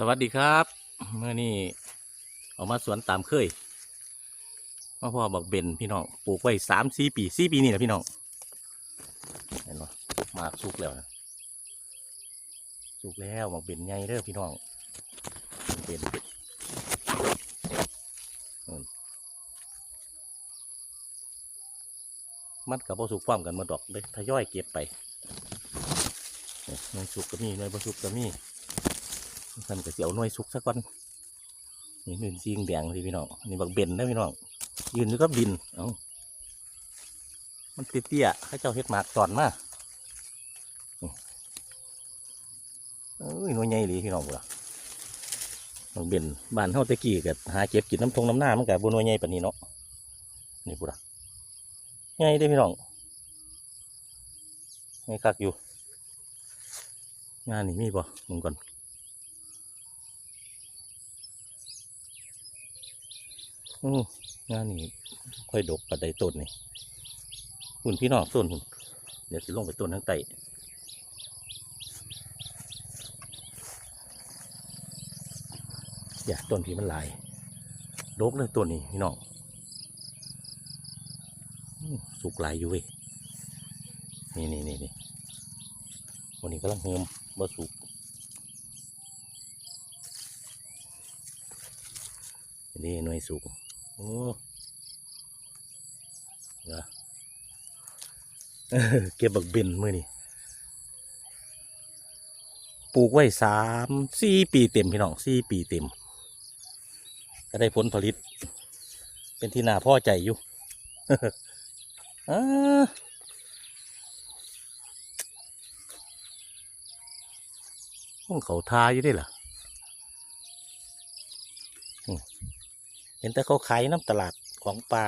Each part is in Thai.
สวัสดีครับเมื่อนี้ออกมาสวนตามเคยมาพ่อบอกเบนพี่น้องปลูกไว้สามสี่ปีสี่ปีนี่แหละพี่น้องเห็นไหมมากสุกแล้วนะสุกแล้วบอกเบนใหญ่เด้อพี่น้องเบนมันกับพอสุกพร้อมกันมาดอกเลยทยอยเก็บไปหน่วยสุกก็มีหน่วยพอสุกก็มี ท่านก็เสียวน่วยสุกสักวันนี่นึ่ซีงแดงที่พี่น้องนี่บักเบนนะพี่น้องยืนอยู่กับดินเอ้ามันเตี้ยๆให้เจ้าเฮ็ดหมากตอนมาเอ้ยน่วยใหญ่ดีพี่น้องบุล่ะบักเบนบ้านเฮาตะกี้ก็หาเก็บกินน้ำทงน้ำหน้ามันก็บ่น่วยใหญ่ปานนี้เนาะนี่บุล่ะใหญ่เด้พี่น้องใหญ่คักอยู่ งานนี่มีบ่มึงก่อน อืงานนี้ค่อยดกปัดใดต้นนี่คุณพี่น้องต้นคุณเดี๋ยวสิลงไปต้นทั้งไตอย่าต้นที่มันลายดกเลยต้นนี้พี่น้องสุกหลายอยู่เว้ยนี่นี่นี่นี่วันนี้กำลังเฮิมบ่สุกนี่หน่วยสุก โอ้เงยเก็บบักเบนมือนี่ปลูกไว้สามสี่ปีเต็มพี่น้องสี่ปีเต็ม ก็ได้ผลผลิต เป็นที่น่าพอใจอยู่อ้าพวกเขาทาอยู่ได้ล่ะ เห็นแต่เขาขายน้ำตลาดของปลา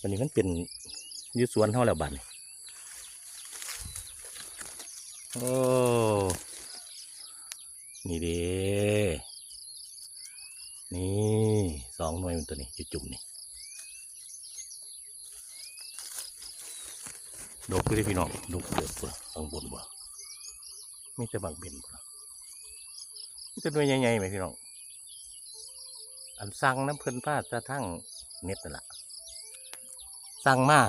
วันนี้มันเป็นยุสวนเท่าแล้วบัดนโอ้นี่เด้นี่สองหน่วยมันตัวนี้อยู่จุ่มนี่ดกไปเลยพี่น้องดกเดือดปะข้างบนบ่มีแต่บางเบนปะมีแต่หน่วยใหญ่ๆไหมพี่น้อง อันสั่งน้ำเพิ่นพาดกระทั่งเน็ตนั่นแหละสั่งมา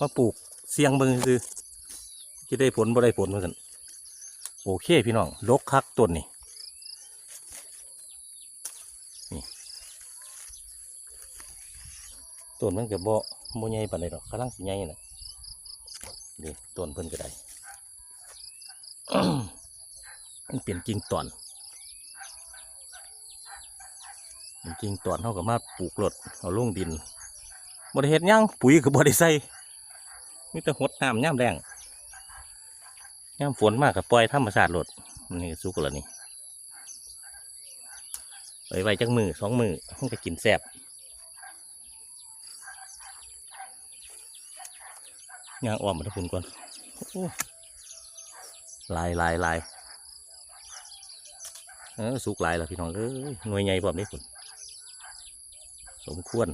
มาปลูกเสียงเบิงคือจะได้ผลบ่ได้ผลเหมือนกันโอเคพี่น้องลกคักต้นนี่นี่ต้นมันกับบ่บ่ใหญ่ปานใดดอกกำลังสิใหญ่น่ะนี่ต้นเพิ่นก็ได้มันเปลี่ยนกิ่งตอน จริงตอนเท่ากับมาปลูกรถเอาลงดินบริเฮ็ดหยังปุ๋ยกับบริใส่มีแต่หดน้ำย่ำแรงย่ำฝนมากกับปล่อยธรรมชาติรถนี่สุกแล้วนี่ไว้ไว้จักมือสองมือมันก็กินแซ่บย่างอ้อมมาทุกคนก่อนลายลายลายเออสุกลายแล้วพี่น้องเอ้ยหน่วยใหญ่พร้อมนี้คุณ สมควร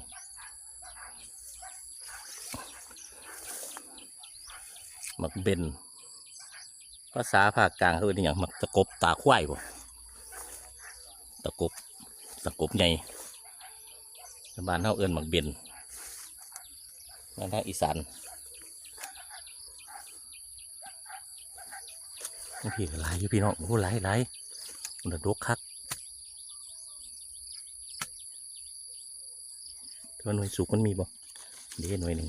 มักเบนภาษาภาคกลางเขาเรียกอย่างหมักตะกบตาควายบ่ตะกบตะกบใหญ่บ้านเขาเอิ้นหมักเบนบ้านทางอีสานบางทีก็หลายอยู่พี่น้องโอ้โหหลายหลายมันดกคัก ถ้าหน่วยสุกมันมีบ่เดี๋ยวหน่วยหนึ่ง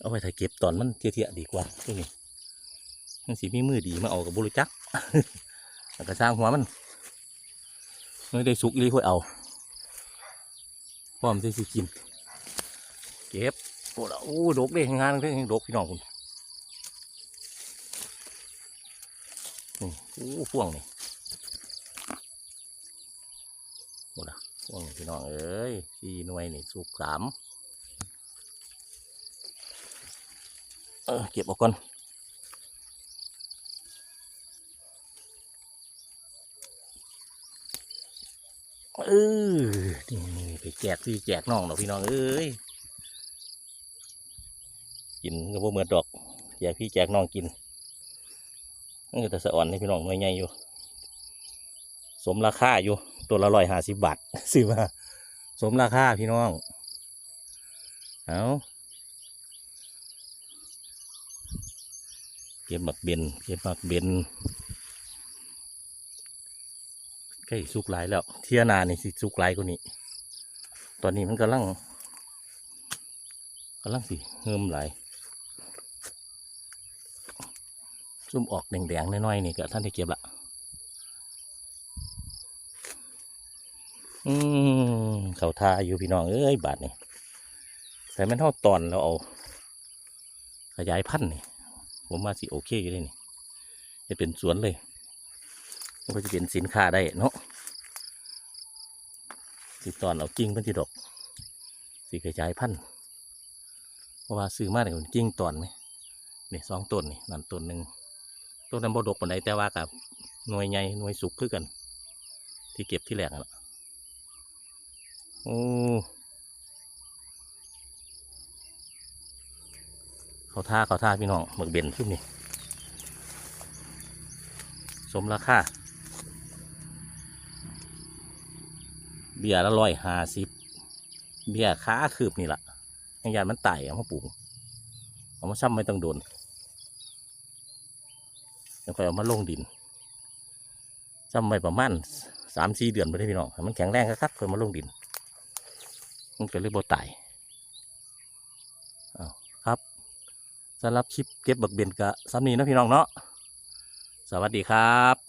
เอาไปถ่ายเก็บตอนมันเที่ยๆดีกว่าตัวนี้มันสีมีมือดีมาเอากับบุรุจักแล้วก็สร้างหัวมันไม่ได้สุกเลยค่อยเอาพร้อมที่สิกิน เก็บโอ้โอ้ดกเลยงานเลยดกพี่น้องคุณนี่โอ้พ่วงนี่โอ้ละ พวกนี้พี่น้องเอ้ยสี่หน่วยนี่สุกสามเออเก็บออกก่อนเออนี่นี่ไปแจกพี่แจกน้องเนาะพี่น้องเอ้ยกินก็บ่เหมือนดอกแจกพี่แจกน้องกินนี่แต่สะอ่อนนี่พี่น้องหน่วยใหญ่อยู่ สมราคาอยู่ ตัวละร้อยห้าสิบบาทซื้อมาสมราคาพี่น้อง เอาเก็บบักเบนเก็บบักเบนใกล้สุกหลายแล้ว เทียนานี่สิสุกหลายกว่านี้ ตอนนี้มันกำลังกำลังสิเฮิมหลายซุ่มออกแดงๆน้อยๆนี่ก็ท่านที่เก็บละอืม เขาทาอยู่พี่น้องเอ้ยบาทนี่แต่มันเท่าตอนเราเอา ขยายพันธุ์นี่ผมว่าสิโอเคอยู่เลยนี่จะเป็นสวนเลยมันก็จะเป็นสินค้าได้เนาะสิตอนเอากิ่งเป็นที่ดอกสีขยายพันธุ์เพราะว่าซื้อมาเนี่ยมันกิ่งตอนไหมนี่สองต้นนี่นั่นต้นหนึ่งต้นนั้นบดกปนใดแต่ว่ากับหน่วยใหญ่หน่วยสุกคือกัน ที่เก็บที่แหลกนั่นล่ะ โอ้เขาท่าเขาท่าพี่น้องหมึกเบนขึ้นนี่สมราคาเบียร์ละร้อยห้าสิบเบี้ยขาคืบนี่แหละยังยานมันไต่เอามาปลูกเอามาซ้ำไม่ต้องโดนแล้วค่อยเอามาลงดินซ้ำไปประมาณสามสี่เดือนไปได้พี่น้องมันแข็งแรงคักค่อยมาลงดิน มันก็เลยบ่ตายอ้าวครับสำหรับคลิปเก็บบักเบนกะซ้ำนี้นะพี่น้องเนาะสวัสดีครับ